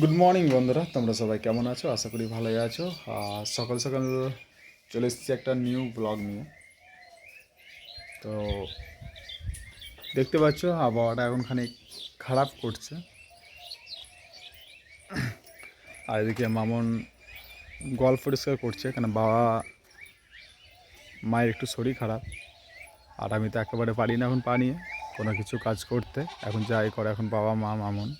Good morning বন্ধুরা। তোমরা সবাই কেমন আছো? আশা করি ভালোই আছো। আর সকাল সকাল চলে এসেছি একটা নিউ ব্লগ নিয়ে। তো দেখতে পাচ্ছ, আবহাওয়াটা এখন খানিক খারাপ করছে। আর এদিকে মামন গল পরিষ্কার করছে, কেন বাবা মায়ের একটু শরীর খারাপ। আর আমি তো একেবারে পারি না এখন পা নিয়ে, কোনো কিছু কাজ করতে। এখন যাই করে, এখন বাবা, মা, মামন।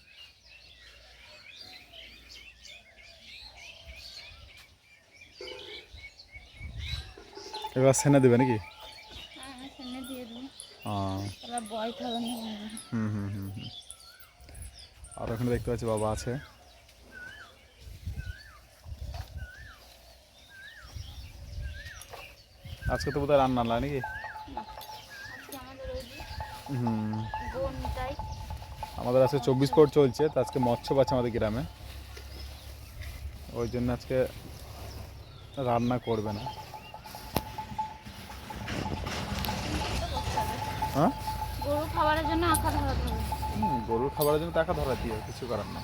এবার সেনা দেবে নাকি? হ্যাঁ হুম হুম হুম আর ওখানে দেখতে পাচ্ছি বাবা আছে। আজকে তো বোধহয় রান্না না নাকি আমাদের হুম। আমাদের আজকে চব্বিশ পর চলছে তো আজকে মৎস্য আছে আমাদের গ্রামে। ওই জন্য আজকে রান্না করবে না। হ্যাঁ? গরু খাবারের জন্য আঁকা হুম, গরুর খাবারের জন্য টাকা ধরা দিয়ে কিছু করার না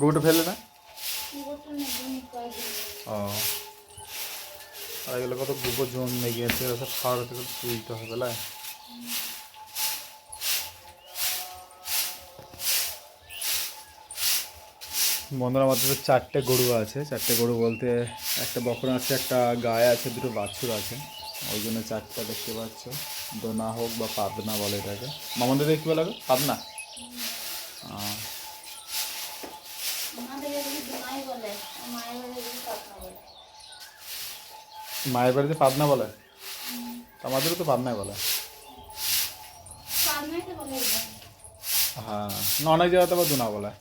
গরুটা ফেলে না গোবরটা নেই কয়েকদিন ও আর এগুলো কত গোবর জম লেগে আছে এগুলো সব খাওয়ার থেকে তুলতে হবে লাই বন্ধুরা আমাদের তো চারটে গরু আছে। চারটে গরু বলতে একটা বকরা আছে একটা গায়ে আছে দুটো বাছুর আছে। ওই জন্য চারটা দেখতে পাচ্ছ। দোনা হোক বা পাবনা বলে এটাকে। মামাদের দেখতে বলে পাবনা? মায়ের বাড়িতে পাবনা বলে? আমাদেরও তো পাবনাই বলে। পাতনাইতে বলে এগুলো। হ্যাঁ না অনেক জায়গাতে আবার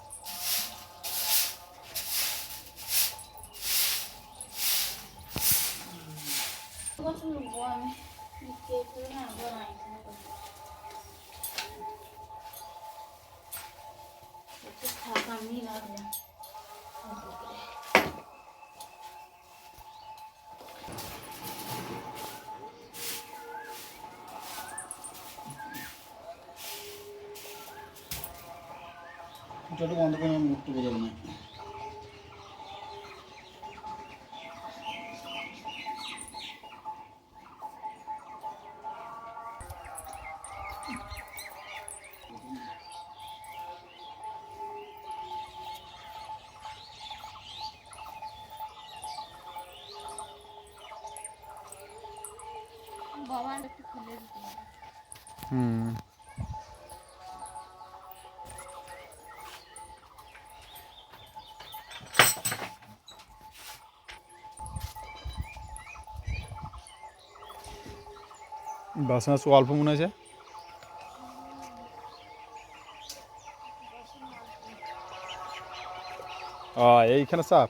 ওটা বন্ধ করে আমার মুখটা বোঝাবে না বাবার একটু খুলে দিতে হবে হুম বাসনা সু অল্প মনে ও এইখানে সাপ।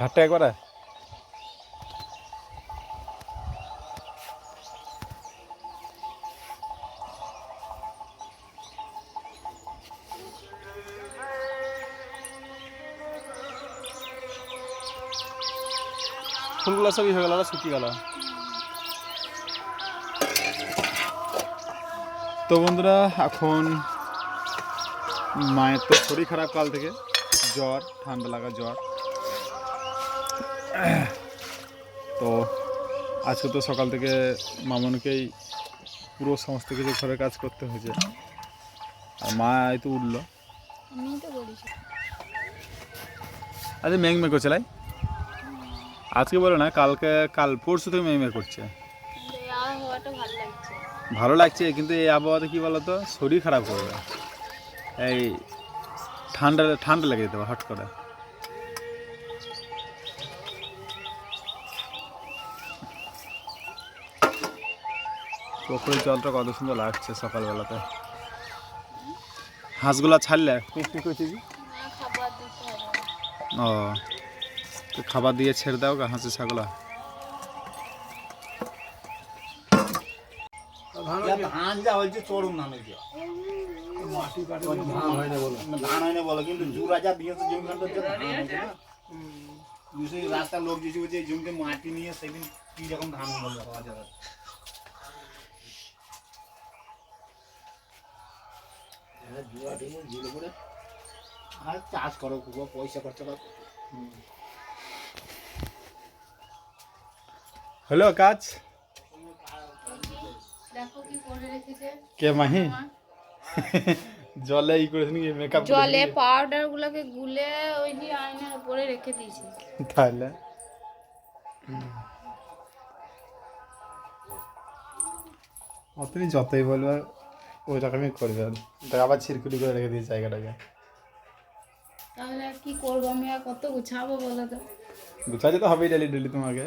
ঘাটটা একবারে। ফুলগুলো সবই হয়ে গেল শুকিয়ে গেল। তো বন্ধুরা এখন মায়ের তো শরীর খারাপ কাল থেকে। জ্বর ঠান্ডা লাগা জ্বর। তো আজকে তো সকাল থেকে মামনকেই পুরো সমস্ত কিছু ঘরের কাজ করতে হয়েছে। আর মা এই তো উঠল আচ্ছা মেঘ মেঘ করছে লাই। আজকে বলে না কালকে কাল পরশু থেকে মেঘ মেঘ করছে। ভালো লাগছে। ভালো লাগছে কিন্তু এই আবহাওয়াতে কী বলতো? শরীর খারাপ করবে। এই ঠান্ডা ঠান্ডা লেগে যেতে পারে হট করে। পুকুরের জলটা কত সুন্দর লাগছে সকালবেলাতে। হাঁসগুলা ছাড়লে? তুই কী করছিস না খাবার দিতে হবে। ও খাবার দিয়ে ছেড়ে দাও গা হাঁসের ছাগলা। ধান যা হয়েছে চড়ুন ধান হয়েছে ধান হয় না বলো। ধান হয় না বলো কিন্তু জুরা যা দিয়েছে জমিখানটা ধান হয়েছে না? দুসরি রাস্তার লোক বলছে জমিতে মাটি নিয়ে সেদিন কি রকম ধান হলো? আর চাষ করো খুব পয়সা খরচা করো। হলো কাজ? কি মাহি? জলে ই করেছেন কি মেকআপ জলে পাউডার গুলোকে গুলে ওই যে আয়নার উপরে রেখে দিয়েছি। তাহলে আপনি যতই বলবেন ওই রকমই করবেন তাই আবার ছিরকুটি করে রেখে দিয়েছে জায়গাটাকে। তাহলে কি করব? আমি আর কত গুছাবো বলো তো? গুছাতে তো হবেই ডেলি ডেলি তোমাকে।